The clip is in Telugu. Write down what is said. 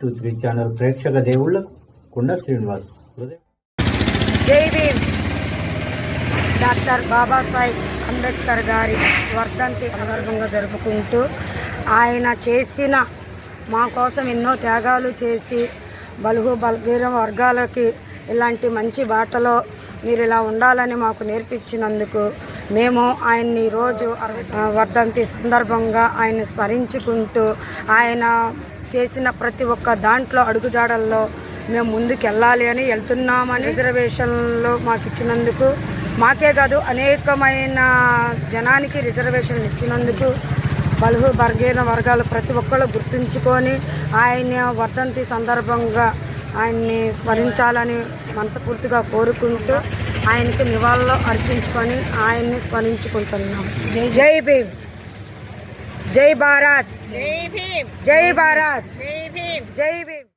త్రీ ఛానల్ ప్రేక్షక దేవుళ్ళకు కుండ శ్రీనివాస్ జై భీమ్. డాక్టర్ బాబాసాహెబ్ అంబేద్కర్ గారి వర్ధంతి సందర్భంగా జరుపుకుంటూ ఆయన చేసిన మా కోసం ఎన్నో త్యాగాలు చేసి బలుగు బలగీరం వర్గాలకి ఇలాంటి మంచి బాటలో మీరు ఇలా ఉండాలని మాకు నేర్పించినందుకు మేము ఆయన్ని ఈరోజు వర్ధంతి సందర్భంగా ఆయన్ని స్మరించుకుంటూ ఆయన చేసిన ప్రతి ఒక్క దాంట్లో అడుగుజాడల్లో మేము ముందుకు వెళ్ళాలి అని వెళ్తున్నామని రిజర్వేషన్లు మాకు ఇచ్చినందుకు మాకే కాదు అనేకమైన జనానికి రిజర్వేషన్ ఇచ్చినందుకు బలుహు బర్గీన వర్గాలు ప్రతి ఒక్కళ్ళు గుర్తుంచుకొని ఆయన వర్ధంతి సందర్భంగా ఆయన్ని స్మరించాలని మనస్ఫూర్తిగా కోరుకుంటూ ఆయనకి నివాళులు అర్పించుకొని ఆయన్ని స్మరించుకుంటున్నాం. జై జై భీమ్. జై భారత్. జై భీమ్ జై భారత్ జై భీమ్ జై భీమ్